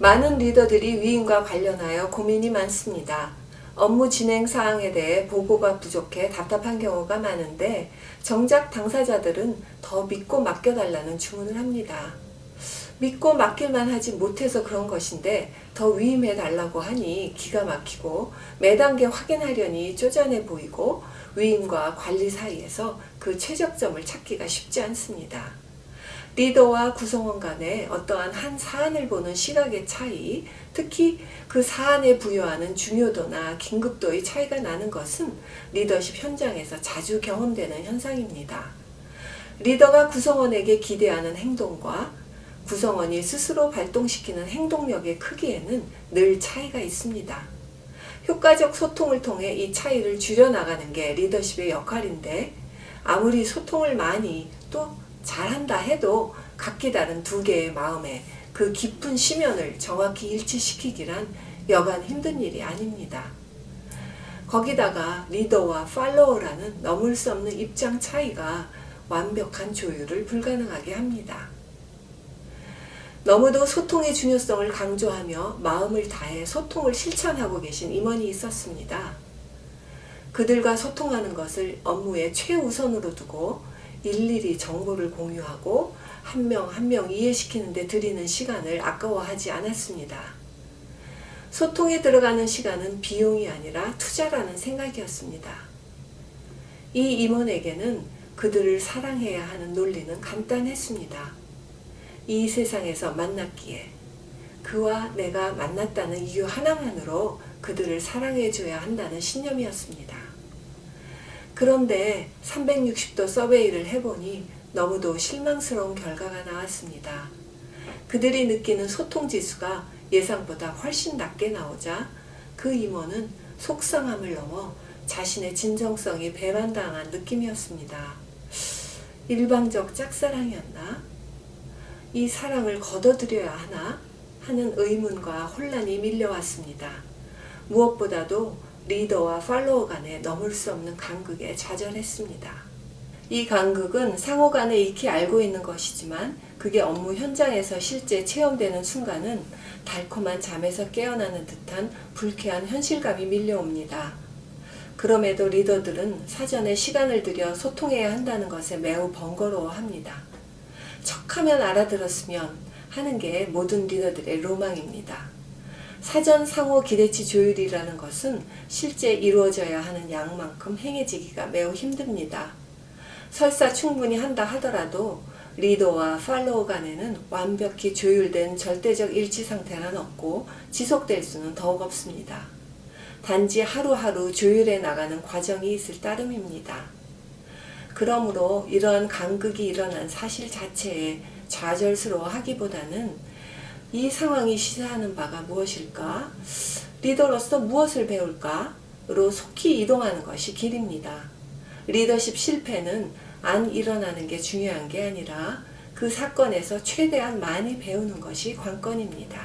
많은 리더들이 위임과 관련하여 고민이 많습니다. 업무 진행 사항에 대해 보고가 부족해 답답한 경우가 많은데 정작 당사자들은 더 믿고 맡겨달라는 주문을 합니다. 믿고 맡길만 하지 못해서 그런 것인데 더 위임해 달라고 하니 기가 막히고 매 단계 확인하려니 쪼잔해 보이고 위임과 관리 사이에서 그 최적점을 찾기가 쉽지 않습니다. 리더와 구성원 간의 어떠한 한 사안을 보는 시각의 차이, 특히 그 사안에 부여하는 중요도나 긴급도의 차이가 나는 것은 리더십 현장에서 자주 경험되는 현상입니다. 리더가 구성원에게 기대하는 행동과 구성원이 스스로 발동시키는 행동력의 크기에는 늘 차이가 있습니다. 효과적 소통을 통해 이 차이를 줄여나가는 게 리더십의 역할인데 아무리 소통을 많이 또 잘한다 해도 각기 다른 두 개의 마음에 그 깊은 심연을 정확히 일치시키기란 여간 힘든 일이 아닙니다. 거기다가 리더와 팔로워라는 넘을 수 없는 입장 차이가 완벽한 조율을 불가능하게 합니다. 너무도 소통의 중요성을 강조하며 마음을 다해 소통을 실천하고 계신 임원이 있었습니다. 그들과 소통하는 것을 업무의 최우선으로 두고 일일이 정보를 공유하고 한 명 한 명 이해시키는데 들이는 시간을 아까워하지 않았습니다. 소통에 들어가는 시간은 비용이 아니라 투자라는 생각이었습니다. 이 임원에게는 그들을 사랑해야 하는 논리는 간단했습니다. 이 세상에서 만났기에 그와 내가 만났다는 이유 하나만으로 그들을 사랑해줘야 한다는 신념이었습니다. 그런데 360도 서베이를 해보니 너무도 실망스러운 결과가 나왔습니다. 그들이 느끼는 소통 지수가 예상보다 훨씬 낮게 나오자 그 임원은 속상함을 넘어 자신의 진정성이 배반당한 느낌이었습니다. 일방적 짝사랑이었나? 이 사랑을 거둬들여야 하나? 하는 의문과 혼란이 밀려왔습니다. 무엇보다도 리더와 팔로워 간에 넘을 수 없는 간극에 좌절했습니다. 이 간극은 상호 간에 익히 알고 있는 것이지만 그게 업무 현장에서 실제 체험되는 순간은 달콤한 잠에서 깨어나는 듯한 불쾌한 현실감이 밀려옵니다. 그럼에도 리더들은 사전에 시간을 들여 소통해야 한다는 것에 매우 번거로워합니다. 척하면 알아들었으면 하는 게 모든 리더들의 로망입니다. 사전 상호 기대치 조율이라는 것은 실제 이루어져야 하는 양만큼 행해지기가 매우 힘듭니다. 설사 충분히 한다 하더라도 리더와 팔로워 간에는 완벽히 조율된 절대적 일치 상태는 없고 지속될 수는 더욱 없습니다. 단지 하루하루 조율해 나가는 과정이 있을 따름입니다. 그러므로 이러한 간극이 일어난 사실 자체에 좌절스러워 하기보다는 이 상황이 시사하는 바가 무엇일까? 리더로서 무엇을 배울까?로 속히 이동하는 것이 길입니다. 리더십 실패는 안 일어나는 게 중요한 게 아니라 그 사건에서 최대한 많이 배우는 것이 관건입니다.